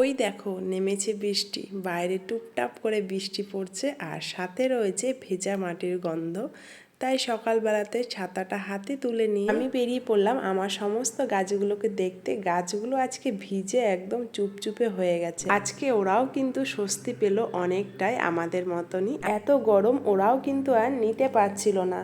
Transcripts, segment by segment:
ওই দেখো, নেমেছে বৃষ্টি। বাইরে টুপটাপ করে বৃষ্টি পড়ছে আর সাথে রয়েছে ভেজা মাটির গন্ধ। তাই সকালবেলাতে ছাতাটা হাতে তুলে নিয়ে আমি বেরিয়ে পড়লাম আমার সমস্ত গাছগুলোকে দেখতে। গাছগুলো আজকে ভিজে একদম চুপচুপে হয়ে গেছে। আজকে ওরাও কিন্তু স্বস্তি পেল অনেকটাই আমাদের মতনই। এত গরম ওরাও কিন্তু আর নিতে পারছিল না।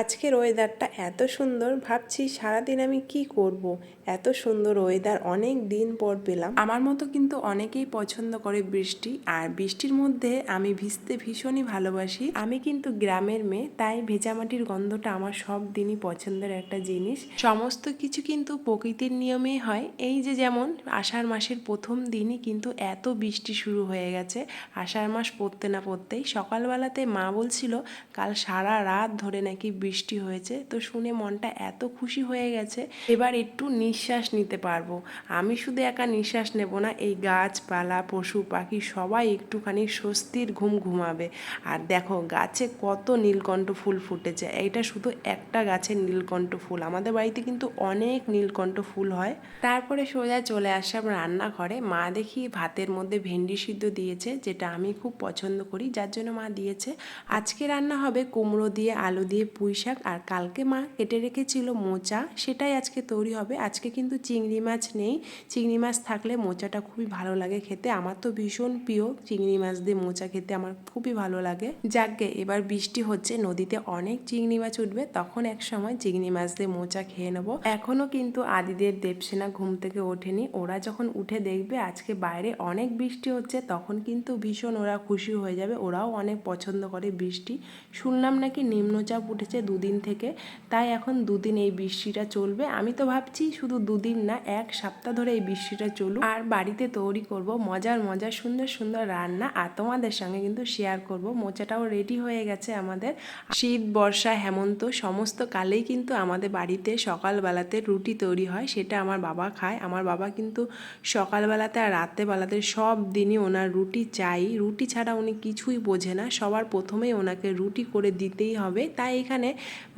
আজকের ওয়েদারটা এত সুন্দর, ভাবছি সারাদিন আমি কি করব। এত সুন্দর ওয়েদার অনেক দিন পর পেলাম। আমার মতো কিন্তু অনেকেই পছন্দ করে বৃষ্টি, আর বৃষ্টির মধ্যে আমি ভিজতে ভীষণই ভালোবাসি। আমি কিন্তু গ্রামের মেয়ে, তাই ভেজামাটির গন্ধটা আমার সব দিনই পছন্দের একটা জিনিস। সমস্ত কিছু কিন্তু প্রকৃতির নিয়মেই হয়। এই যে যেমন, আষাঢ় মাসের প্রথম দিনই কিন্তু এত বৃষ্টি শুরু হয়ে গেছে। আষাঢ় মাস পড়তে না পড়তেই সকালবেলাতে মা বলছিল, কাল সারা রাত ধরে নাকি বৃষ্টি হয়েছে, তো শুনে মনটা এত খুশি হয়ে গেছে, এবার একটু নিঃশ্বাস নিতে পারব। আমি শুধু একা নিঃশ্বাস নেব না, এই গাছপালা, পশু, পাখি সবাই একটুখানি স্বস্তির ঘুম ঘুমাবে। আর দেখো, গাছে কত নীলকণ্ঠ ফুল ফুটেছে, এইটা শুধু একটা গাছের নীলকণ্ঠ ফুল, আমাদের বাড়িতে কিন্তু অনেক নীলকণ্ঠ ফুল হয়। তারপরে সোজা চলে আসলাম রান্নাঘরে, মা দেখি ভাতের মধ্যে ভেন্ডি সিদ্ধ দিয়েছে, যেটা আমি খুব পছন্দ করি, যার জন্য মা দিয়েছে। আজকে রান্না হবে কুমড়ো দিয়ে, আলু দিয়ে, পুঁই শাক আর কালকে মা কেটে রেখেছিল মোচা। সেটাই আজকে তৈরি হবে। আজকে কিন্তু চিংড়ি মাছ নেই। চিংড়ি মাছ থাকলে মোচাটা খুবই ভালো লাগে খেতে। আমার তো ভীষণ প্রিয় চিংড়ি মাছ দিয়ে মোচা খেতে। আমার খুবই ভালো লাগে। যাকে এবার বৃষ্টি হচ্ছে। নদীতে অনেক চিংড়ি মাছ উঠবে। তখন এক সময় চিংড়ি মাছ দিয়ে মোচা খেয়ে নেব। এখনও কিন্তু আদিদের দেবসেনা ঘুম থেকে ওঠেনি। ওরা যখন উঠে দেখবে আজকে বাইরে অনেক বৃষ্টি হচ্ছে, তখন কিন্তু ভীষণ ওরা খুশি হয়ে যাবে। ওরাও অনেক পছন্দ করে বৃষ্টি। শুনলাম নাকি নিম্নচাপ উঠেছে দুদিন থেকে। তাই এখন দুদিন এই বৃষ্টিটা চলবে। আমি তো ভাবছি শুধু দুদিন না, এক সপ্তাহ ধরে এই বৃষ্টিটা চলুক। আর বাড়িতে তৈরি করব মজার মজার, সুন্দর সুন্দর রান্না। আর তোমাদের সঙ্গে কিন্তু শেয়ার করব। মোচাটাও রেডি হয়ে গেছে আমাদের। শীত, বর্ষা, হেমন্ত সমস্ত কালেই কিন্তু আমাদের বাড়িতে সকালবেলাতে রুটি তৈরি হয়। সেটা আমার বাবা খায়। আমার বাবা কিন্তু সকালবেলাতে আর রাত্রেবেলাতে সব দিনই ওনার রুটি চাই। রুটি ছাড়া উনি কিছুই বোঝে না। সবার প্রথমেই ওনাকে রুটি করে দিতেই হবে। তাই এখানে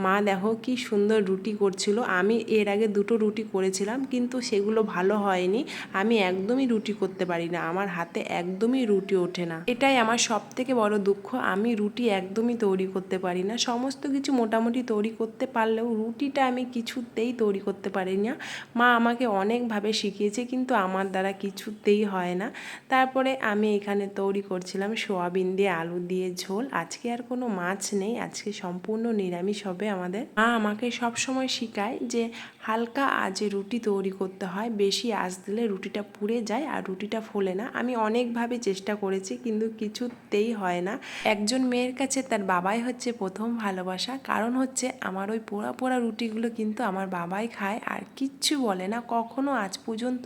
মা দেখো কি সুন্দর রুটি করছিল। আমি এর আগে দুটো রুটি করেছিলাম, কিন্তু সেগুলো ভালো হয়নি। আমি একদমই রুটি করতে পারি না। আমার হাতে একদমই রুটি ওঠে না। এটাই আমার সব থেকে বড় দুঃখ। আমি রুটি একদমই তৈরি করতে পারি না। সমস্ত কিছু মোটামুটি তৈরি করতে পারলেও রুটিটা আমি কিছুতেই তৈরি করতে পারি না। মা আমাকে অনেকভাবে শিখিয়েছে, কিন্তু আমার দ্বারা কিছুতেই হয় না। তারপরে আমি এখানে তৈরি করছিলাম সোয়াবিন দিয়ে আলু দিয়ে ঝোল। আজকে আর কোনো মাছ নেই। আজকে সম্পূর্ণ নিরামিষ। হবে আমাদের মা আমাকে সব সময় শেখায় যে হালকা আজে রুটি তৈরি করতে হয়। বেশি আঁচ দিলে রুটিটা পুড়ে যায় আর রুটিটা ফোলে না। আমি অনেকভাবে চেষ্টা করেছি কিন্তু কিছুতেই হয় না। একজন মেয়ের কাছে তার বাবাই হচ্ছে প্রথম ভালোবাসা। কারণ হচ্ছে আমার ওই পোড়া পোড়া রুটিগুলো কিন্তু আমার বাবাই খায় আর কিচ্ছু বলে না। কখনো আজ পর্যন্ত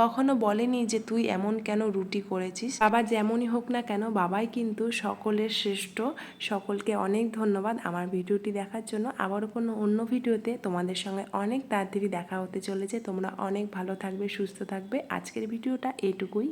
কখনো বলেনি যে তুই এমন কেন রুটি করেছিস। বাবা যেমনই হোক না কেন, বাবাই কিন্তু সকলের শ্রেষ্ঠ। সকলকে অনেক ধন্যবাদ আমার ভিডিওটি দেখার জন্য। আবারও কোনো অন্য ভিডিওতে তোমাদের সঙ্গে অনেক তাড়াতাড়ি দেখা হতে চলেছে। তোমরা অনেক ভালো থাকবে সুস্থ থাকবে। আজকের ভিডিওটা এইটুকুই